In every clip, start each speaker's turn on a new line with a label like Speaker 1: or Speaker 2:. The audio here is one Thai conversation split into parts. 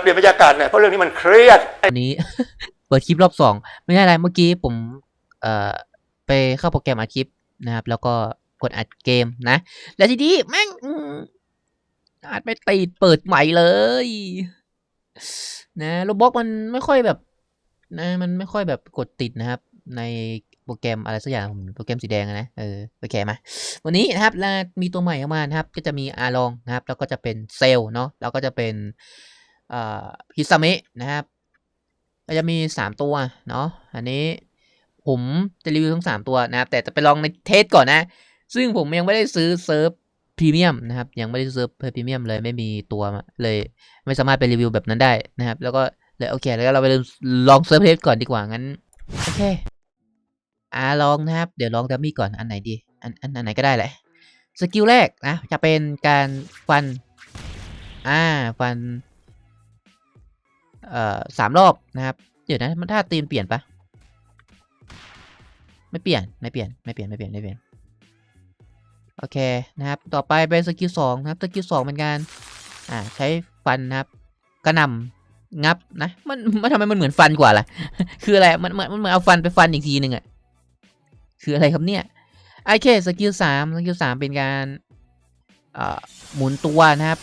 Speaker 1: เปลี่ยนบรรยากาศหน่อยเพราะเรื่องนี้มันเครียด
Speaker 2: วันนี้ เปิดคลิปรอบสองไม่ใช่อะไรเมื่อกี้ผมเอ่อไปเข้าโปรแกรมอัดคลิปนะครับ แล้วก็กดอัดเกมนะ แล้วทีนี้แม่งอัดไม่ติดเปิดใหม่เลย นะโรบอกมันไม่ค่อยแบบ นะ มันไม่ค่อยแบบกดติดนะครับ ในโปรแกรมอะไรสักอย่างโปรแกรมสีแดงนะเออโอเคมาวันนี้นะครับมีตัวใหม่ออกมานะครับ ก็จะมีอาลองนะครับ แล้วก็จะเป็นเซลเนาะแล้วก็จะเป็น ฮิซามินะครับก็จะมีสามตัวเนาะอันนี้ผมจะรีวิวทั้งสามตัวนะครับ แต่จะไปลองในเทสก่อนนะ ซึ่งผมยังไม่ได้ซื้อเซิร์ฟพรีเมียมนะครับ ยังไม่ได้ซื้อเซิร์ฟพรีเมียมเลยไม่มีตัวเลย ไม่สามารถไปรีวิวแบบนั้นได้นะครับ แล้วก็เลยโอเค แล้วเราไปลองเซิร์ฟเทสก่อนดีกว่างั้นโอเคอ่าลองนะครับ เดี๋ยวลองดัมมี่ก่อนอันไหนดีอันอันอันไหนก็ได้แหละสกิลแรกนะจะเป็นการฟันอ่าฟัน เอ่อสามรอบนะครับ เดี๋ยวนะมันท่าตีนเปลี่ยนปะไม่เปลี่ยนไม่เปลี่ยนไม่เปลี่ยนไม่เปลี่ยนไม่เปลี่ยนโอเคนะครับ ต่อไปเป็นสกิลสองนะครับสกิลสองเป็นการอ่าใช้ฟันนะครับ กระนำงับนะมันมันทำไมมันเหมือนฟันกว่าล่ะ คืออะไรมันเหมือนมันเหมือนเอาฟันไปฟันอีกทีหนึ่งอะคืออะไรครับเนี่ยโอเคสกิลสามสกิลสามเป็นการอ่อหมุนตัวนะครับ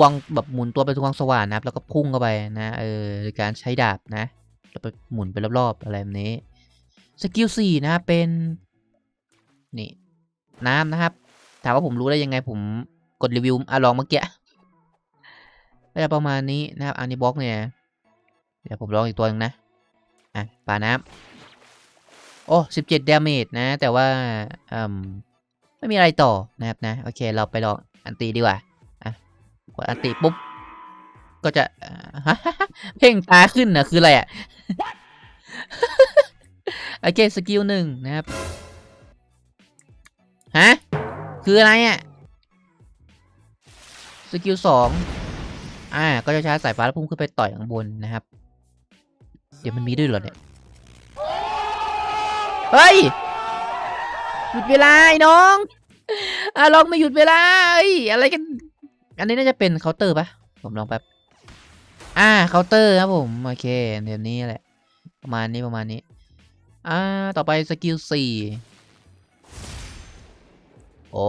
Speaker 2: วางแบบหมุนตัวไปทางสว่านนะครับ แล้วก็พุ่งเข้าไปนะเออโดยการใช้ดาบนะแล้วไปหมุนไปรอบๆอะไรแบบนี้สกิลสี่นะเป็นนี่น้ำนะครับ ถามว่าผมรู้ได้ยังไงผมกดรีวิวอะลองเมื่อกี้ก็จะประมาณนี้นะครับอันนี้บล็อกเนี่ยเดี๋ยวผมลองอีกตัวหนึงนะอะปาน้ำโอ้สิบเจ็ดดาเมจนะ แต่ว่าอืมไม่มีอะไรต่อนะครับนะ โอเค เราไปลองอันตีดีกว่า กดอันติปุ๊บ ก็จะเพ่งตาขึ้นนะคืออะไรอะโอเคสกิลหนึ่งนะครับฮะคืออะไรอะสกิลสองอ่า ก็จะชาร์จสายฟ้าแล้วพุ่งขึ้นไปต่อยข้างบนนะครับ เดี๋ยวมันมีด้วยเหรอเนี่ย เฮ้ย หยุดเวลาไอ้น้องอะลองมาหยุดเวลาเอ้อะไรกัน อันนี้น่าจะเป็นเคาน์เตอร์ปะผมลองแป๊บ อ่าเคาน์เตอร์ครับผม โอเคเดี๋ยวนี้แหละ ประมาณนี้ประมาณนี้ อ่า ต่อไปสกิลสี่โอ้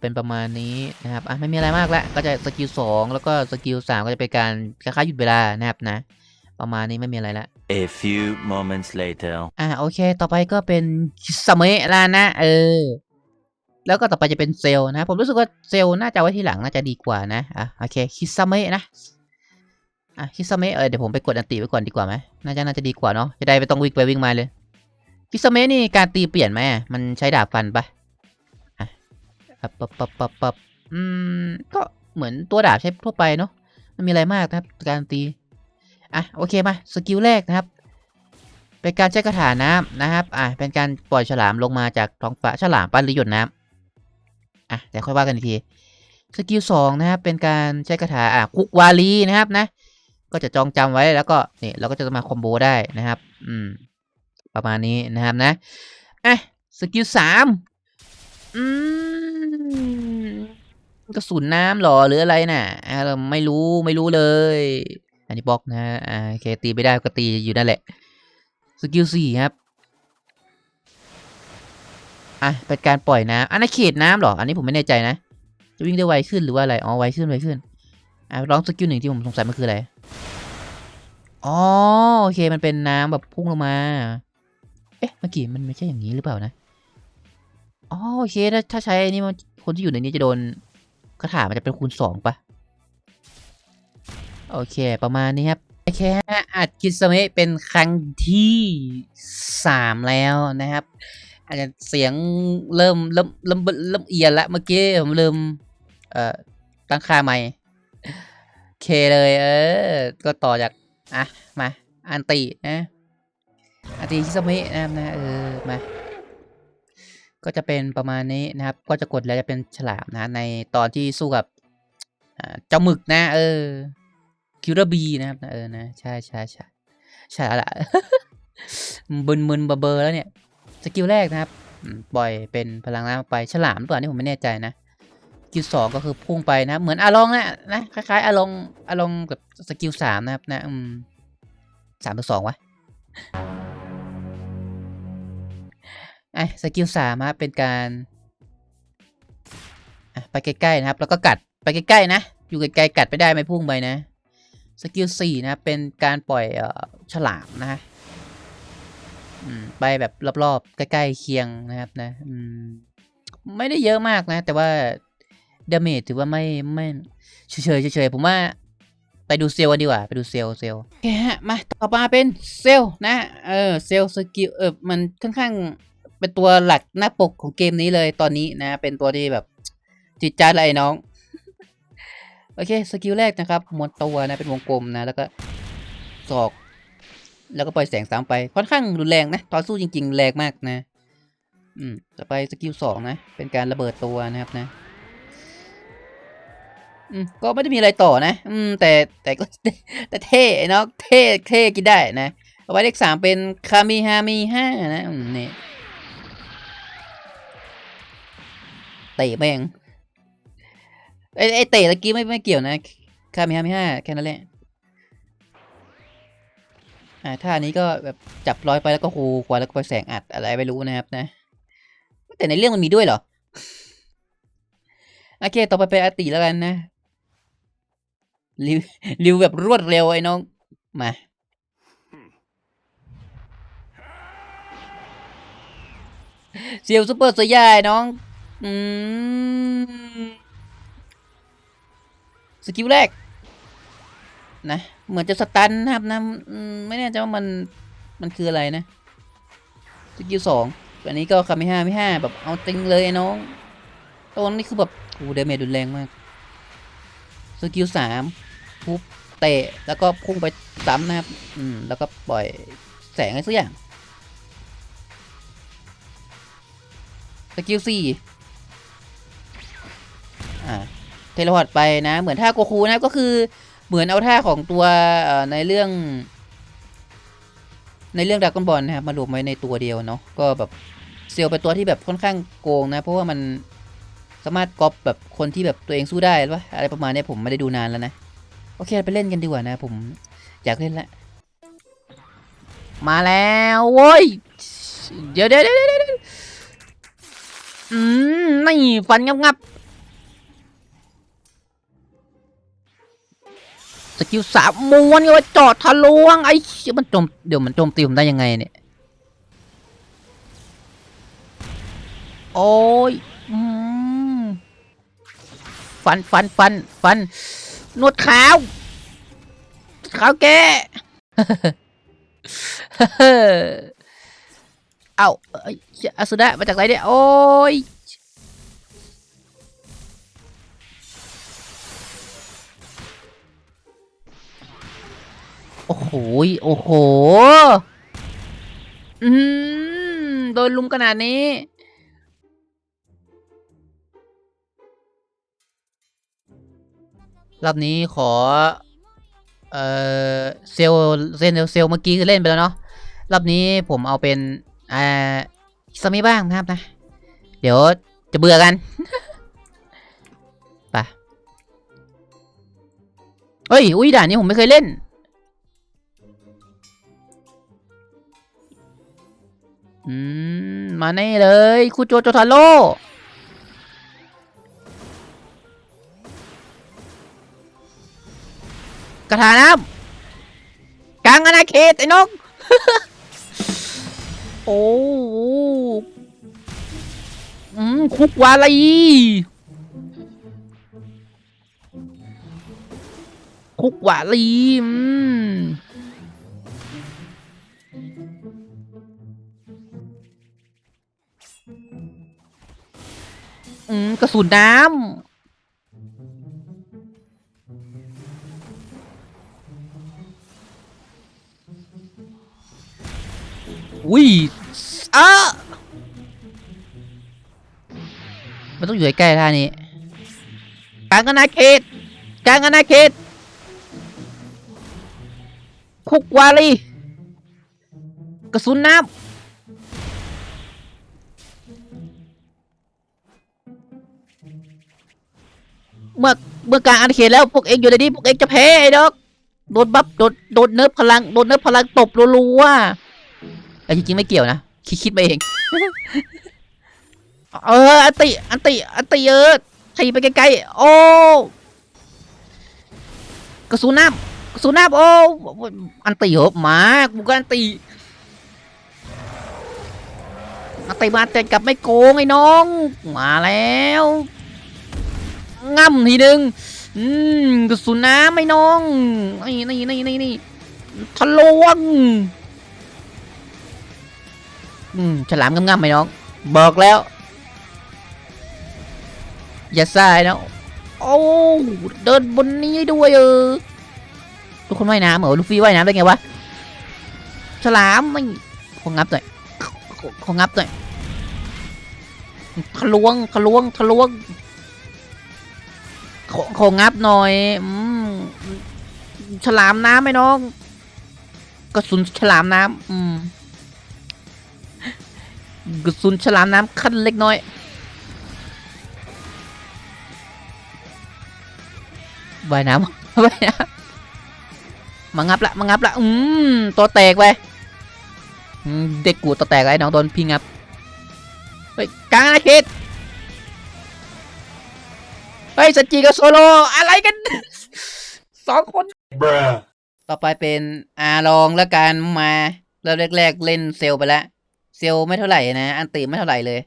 Speaker 2: เป็นประมาณนี้นะครับ อะไม่มีอะไรมากแล้ว ก็จะสกิลสองแล้วก็สกิลสามก็จะเป็นการคล้ายๆหยุดเวลานะครับนะ ประมาณนี้ไม่มีอะไรละ
Speaker 3: A few moments later.
Speaker 2: อ่าโอเค ต่อไปก็เป็นคิสเมะแล้วนะ เออ แล้วก็ต่อไปจะเป็นเซลล์นะ ผมรู้สึกว่าเซลล์น่าจะไว้ที่หลังน่าจะดีกว่านะ อะโอเคคิสเมะนะ อะคิสเมะเออเดี๋ยวผมไปกดอันตีไว้ก่อนดีกว่าไหมน่าจะน่าจะดีกว่าเนาะ จะได้ไม่ต้องวิ่งไปวิ่งมาเลยคิสเมะนี่การตีเปลี่ยนไหมมันใช้ดาบฟันปะอะปับปับปับปับปับอืม ก็เหมือนตัวดาบใช้ทั่วไปเนาะไม่มีอะไรมากนะครับ การตี อะโอเคมาสกิลแรกนะครับเป็นการใช้กระถาน้ำนะครับ อะเป็นการปล่อยฉลามลงมาจากท้องฟ้าฉลามปั้นหรือหยดน้ำ อะเดี๋ยวค่อยว่ากันอีกทีสกิลสองนะครับเป็นการใช้กระถาอะคุกวาลีนะครับนะ ก็จะจองจำไว้แล้วก็เนี่ยเราก็จะมาคอมโบได้นะครับ อืม ประมาณนี้นะครับนะอะสกิลสามอืมกระสุนน้ำหรอหรืออะไรน่ะอ่าเราไม่รู้ไม่รู้เลย อันนี้บล็อกนะฮะอ่าโอเคตีไม่ได้ก็ตีอยู่นั่นแหละสกิลสี่ครับ อะเป็นการปล่อยน้ำอันนั้นเขตน้ำเหรอ อันนี้ผมไม่แน่ใจนะ จะวิ่งได้ไวขึ้นหรือว่าอะไร อ๋อ ไวขึ้น ไวขึ้น อะลองสกิลหนึ่งที่ผมสงสัยมันคืออะไร อ๋อ โอเค มันเป็นน้ำแบบพุ่งลงมา เอ๊ะ เมื่อกี้มันไม่ใช่อย่างนี้หรือเปล่านะ อ๋อ โอเค ถ้าถ้าใช้อันนี้มันคนที่อยู่ในนี้จะโดนคาถามันจะเป็นคูณสองปะโอเค ประมาณนี้ครับโอเคฮะอัดคิสเมะเป็นครั้งที่สามแล้วนะครับ อาจจะเสียงเริ่มเริ่มเริ่มเริ่มเอียนละเมื่อกี้ผมลืมเอ่อตั้งค่าใหม่เคเลย เออ ก็ต่อจาก อะ มาอันตินะอันติคิสมะนะครับนะเออมาก็จะเป็นประมาณนี้นะครับ ก็จะกดแล้วจะเป็นฉลามนะ ในตอนที่สู้กับเจ้าหมึกนะ เออคิวเรบีนะครับเออนะใช่ใช่ใช่ใช่แล้วล่ะมึนมึนเบอร์แล้วเนี่ย สกิลแรกนะครับอืมปล่อยเป็นพลังน้ำออกไปฉลามหรือเปล่านี่ผมไม่แน่ใจนะกิลสองก็คือพุ่งไปนะ เหมือนอาลองนะนะคล้ายๆอาลองอาลองกับสกิลสามนะครับนะอืมสามหรือสองวะไอ้สกิลสามครับเป็นการอะไปใกล้ๆนะครับ แล้วก็กัดไปใกล้ๆนะ อยู่ไกลๆกัดไปได้ไม่พุ่งไปนะสกิลสี่นะครับเป็นการปล่อยเอ่อฉลามนะฮะอืม ไปแบบรอบๆ ใกล้ๆเคียงนะครับนะมไม่ได้เยอะมากนะ แต่ว่าดาเมจถือว่าไม่ไม่เฉยๆเฉยๆผมว่าไปดูเซลกันดีกว่า ไปดูเซลเซลโอเคฮะ มาต่อมาเป็นเซลนะ เออเซลสกิลเออมันค่อนข้างเป็นตัวหลักหน้าปกของเกมนี้เลยตอนนี้นะ เป็นตัวที่แบบจิตใจอะไรน้อง โอเค สกิลแรกนะครับมวนตัวนะ เป็นวงกลมนะ แล้วก็ศอก แล้วก็ปล่อยแสงสามไปค่อนข้างรุนแรงนะตอนสู้จริง ๆ แรงมากนะ อืมต่อไปสกิลสองนะ เป็นการระเบิดตัวนะครับนะอืมก็ไม่ได้มีอะไรต่อนะ อืม แต่แต่ก็แต่เท่เนาะเท่เท่กินได้นะเอาไว้เลขสามเป็นคามิฮามิห้านะอืมนี่เตะแม่งไอไอเตะตะกี้ไม่ไม่เกี่ยวนะคามิฮามิห้าแค่นั้นแหละ อ่าท่านี้ก็แบบจับร้อยไปแล้วก็คูกว่าแล้วก็ไปแสงอัดอะไรไม่รู้นะครับนะ แต่ในเรื่องมันมีด้วยเหรอ โอเค ต่อไปเป็นอติแล้วกันนะริวริวแบบรวดเร็วไอ้น้อง มาเซียวซูเปอร์สยายน้อง อืม สกิลแรก นะ เหมือนจะสตันนะครับนะไม่แน่ใจว่ามันมันคืออะไรนะสกิลสองอันนี้ก็คามิห้าไม่ห้าแบบเอาติงเลยไอ้น้องตรงนี้คือแบบโอ้เดเมจรุนแรงมากสกิลสามทุบเตะแล้วก็พุ่งไปซ้ำนะครับอืมแล้วก็ปล่อยแสงอะไรสักอย่างสกิลสี่อ่าเทเลพอร์ตไปนะ เหมือนท่าโกคูนะก็คือ เหมือนเอาท่าของตัวในเรื่อง ในเรื่องดากอนบอลนะครับมารวมไว้ในตัวเดียวเนาะก็แบบเซลเป็นตัวที่แบบค่อนข้างโกงนะ เพราะว่ามันสามารถก๊อปแบบคนที่แบบตัวเองสู้ได้หรือวะอะไรประมาณนี้ผมไม่ได้ดูนานแล้วนะ โอเคไปเล่นกันดีกว่านะ ผมอยากเล่นละมาแล้วโว้ยเดี๋ยวเดี๋ยวเดี๋ยวเดี๋ยวเดี๋ยวอืมนี่ฟันงับงับ สกิลสามม้วนก็ว่าจอดทะลวงไอ้เชี่ยมันโจมเดี๋ยวมันโจมตีผมได้ยังไงเนี่ยโอ้ยอฟันฟันฟันฟันนวดขาวขาวแกเอ้าเอ้ยอสุดะมาจากไหนเนี่ยโอ้ย โอ้โห โอ้โห อืม โดนลุมขนาดนี้ รอบนี้ขอ เอ่อ เซลลเซลเซลเมื่อกี้คือเล่นไปแล้วเนาะ รอบนี้ผมเอาเป็น อ่ามิบ้างนะครับนะ เดี๋ยวจะเบื่อกันไปเฮ้ย อุ้ยด่านนี้ผมไม่เคยเล่น อืม มาแน่เลยคูโจโจทาโร่กระถาน้ำกลางอาณาเขตไอ้นก โอ้โหอืม คุกวาลีคุกวาลีอืม อืมกระสุนน้ำอุ้ยอ้ามันต้องอยู่ใกล้ท่านี้กลางอาณาเขตกลางอาณาเขตคุกวาลีกระสุนน้ำ เมื่อเมื่อกลางอาณาเขตแล้วพวกเองอยู่ในนี้พวกเองจะแพ้ไอ้ดอกโดนบัฟโดนโดนเนิร์ฟพลังโดนเนิร์ฟพลังตบรัวๆแต่จริงๆไม่เกี่ยวนะคิดคิดไปเอง เอออันติอันติอันติเออทีไปไกลๆโอ้กระสุนน้ำกระสุนน้ำโอ้อันติเหอะมากูก็อันติอันติมาแต่กลับไม่โกงไอ้น้อง มาแล้ว ง่ำทีนึง อืมกระสุนน้ำไอ้น้องนี่นี่นี่นี่นี่ทะลวงอืมฉลามง่ำๆไอ้น้องบอกแล้ว อย่าซ่ายนะโอ้เดินบนนี้ด้วยเออทุกคนว่ายน้ำเหรอลูฟี่ว่ายน้ำได้ไงวะฉลามไม่ของับหน่อยขอของับหน่อยทะลวงทะลวงทะลวง ขอของงับหน่อยอืมฉลามน้ำไหมน้องกระสุนฉลามน้ำอืมกระสุนฉลามน้ำขั้นเล็กน้อยว่ายน้ำว่ายน้ำมางับละมางับละอืมตัวแตกไปเด็กกูตัวแตกไอ้น้องโดนพี่งับเฮ้ยกลางอาณาเขต เฮ้ยสจิกับโซโลอะไรกัน สองคน
Speaker 1: bruh
Speaker 2: ต่อไปเป็นอาลองแล้วกันมาเริ่มแรก ๆ เล่นเซลไปแล้วเซลไม่เท่าไหร่นะอันติไม่เท่าไหร่เลย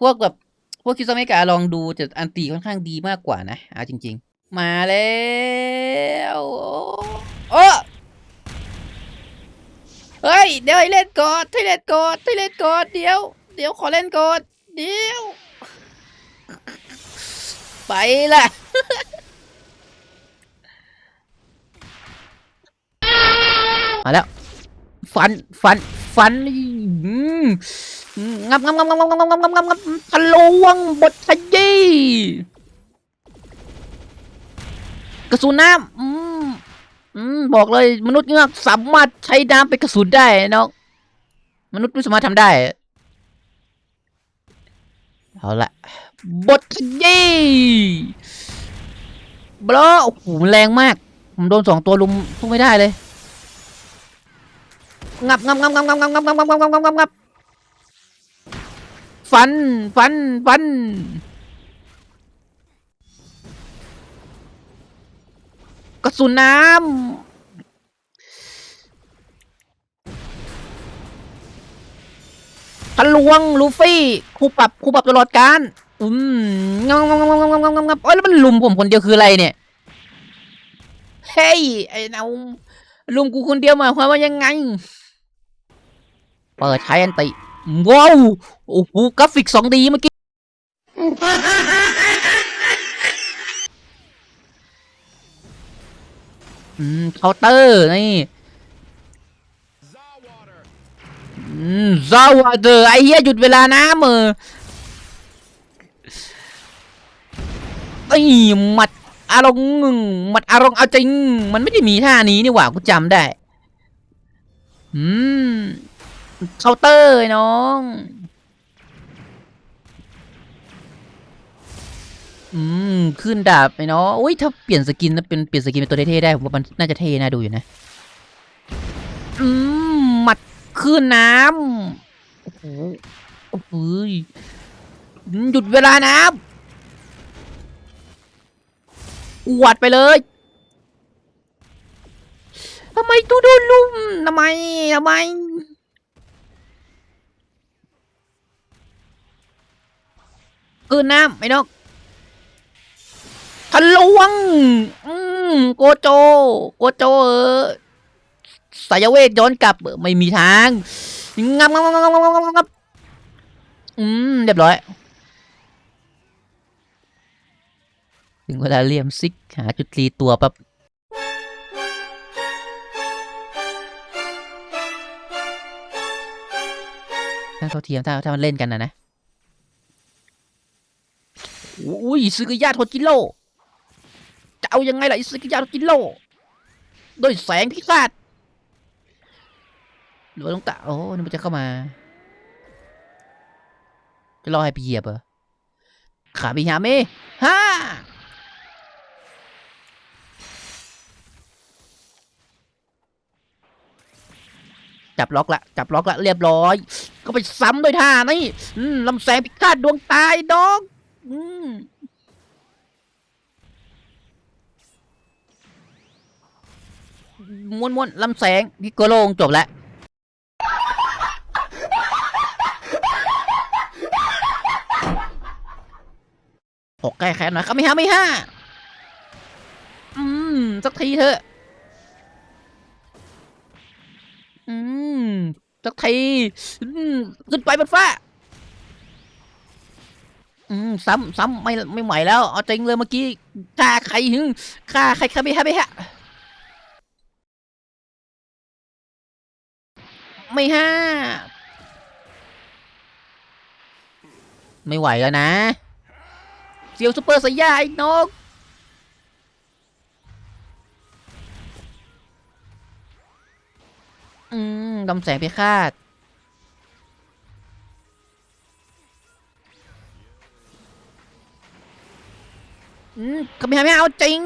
Speaker 2: พวกแบบพวกคิวซาเมกะลองดูจะอันติค่อนข้างดีมากกว่านะเอาจริง ๆ มาแล้วโอ้เฮ้ยเดี๋ยวให้เล่นก่อนให้เล่นก่อนให้เล่นก่อนเดี๋ยว เดี๋ยวขอเล่นก่อนเดี๋ยว ไปละมาแล้ว ฟัน ฟัน ฟันอืมงับงับงับงับงับงับงับงับงับงับทะลวงบทขยี้กระสุนน้ำอืมอืมบอกเลยมนุษย์เงือกสามารถใช้น้ำเป็นกระสุนได้น้องมนุษย์ไม่สามารถทำได้ เอาละบทขยี้บลอโอ้โหมันแรงมาก ผมโดนสองตัวลุมสู้ไม่ได้เลย งับงับงับงับงับงับงับงับงับงับงับงับงับงับฟัน ฟัน ฟัน กระสุนน้ำ ทะลวงลูฟี่ครูปรับครูปรับตลอดการอืมงงงงับงับงับงับงับงับโอ้ยแล้วมันลุมผมคนเดียวคืออะไรเนี่ยเฮ้ยไอ้เนาลุมกูคนเดียวหมายความว่ายังไง เปิดใช้อันติว้าวโอ้โหกราฟิกสองดีเมื่อกี้อืมเคาน์เตอร์นี่ อืมซาวาเดอไอ้เหี้ยหยุดเวลานะมือไอ้หมัดอารมณ์หมัดอารมณ์เอาจริง มันไม่ได้มีท่านี้นี่หว่ากูจำได้ อืมเคาน์เตอร์ไอ้น้องอืมขึ้นดาบไอ้น้องอุ้ยถ้าเปลี่ยนสกินแล้วเป็นเปลี่ยนสกินเป็นตัวเท่ๆได้ผมว่ามันน่าจะเท่น่าดูอยู่นะ อืม ขึ้นน้ำโอ้โหโอ้โหยหยุดเวลาน้ำอวดไปเลยทำไมตูโดนลุมทำไมทำไมคืนน้ำไอ้นกทะลวง อืมโกโจ โกโจเออ สายเวทย้อนกลับไม่มีทางงับงับงับงับงับงับงับอืมเรียบร้อย ถึงเวลาเลียมซิก หาจุดรีตัวแป๊บถ้าเขาเทียมถ้าถ้ามันเล่นกันนะนะอุ้ยซึกยาโทจิโร่จะเอายังไงล่ะอ้ซึกยาโทจิโร่ด้วยแสงพิฆาต หรือว่าต้องตะโอ้นี่มันจะเข้ามา จะรอให้ไปเหยียบเหรอขาไปหามีฮ่าจับล็อกละจับล็อกละเรียบร้อย ก็ไปซ้ำด้วยท่านี่ลำแสงพิฆาตดวงตายดอกม้วนๆลำแสงพิโกโลงจบแล้ว หกแก้แค้นหน่อยครับไม่ห้าไม่ห้าอืม สักทีเถอะ อืม สักทีอืมขึ้นไปบนฟ้า อืม ซ้ำซ้ำไม่ไม่ไหวแล้ว เอาจริงเลยเมื่อกี้ฆ่าใครหึงฆ่าใครฆ่าไม่ฮะไม่ฮะไม่ห้าไม่ไหวแล้วนะ เซียวซูเปอร์สยาไอ้นกอืมดำแสงพิฆาตอืมก็ไม่ไม่เอาจริง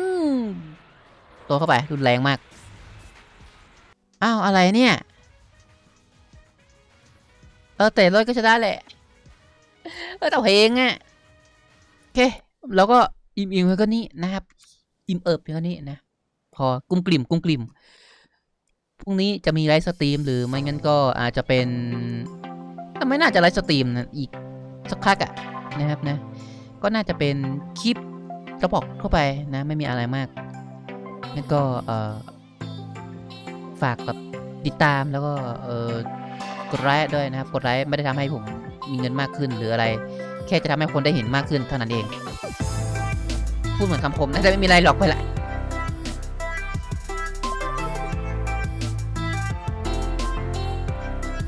Speaker 2: ตัวเข้าไปรุนแรงมาก อ้าว อะไรเนี่ย เออเตะรถก็ชนะแหละ เออแต่เพลงอะ อเคแล้วก็อิ่มอิ่มๆก็นี่นะครับ อิ่มเอิบเพียงเท่นี้นะ พอกุ้มกลิ่มกุ้มกลิ่มพรุ่งนี้จะมีไลฟ์สตรีม หรือไม่งั้นก็อาจจะเป็นแต่ไม่น่าจะไลฟ์สตรีมนะอีกสักพักอะนะครับนะ ก็น่าจะเป็นคลิปกระบอกเข้าไปนะไม่มีอะไรมากงั้นก็เออฝากแบบติดตามแล้วก็เออกดไลค์ด้วยนะครับ กดไลค์ไม่ได้ทำให้ผมมีเงินมากขึ้นหรืออะไร แค่จะทำให้คนได้เห็นมากขึ้นเท่านั้นเอง พูดเหมือนคำคมน่าจะไม่มีอะไรหรอกไปละ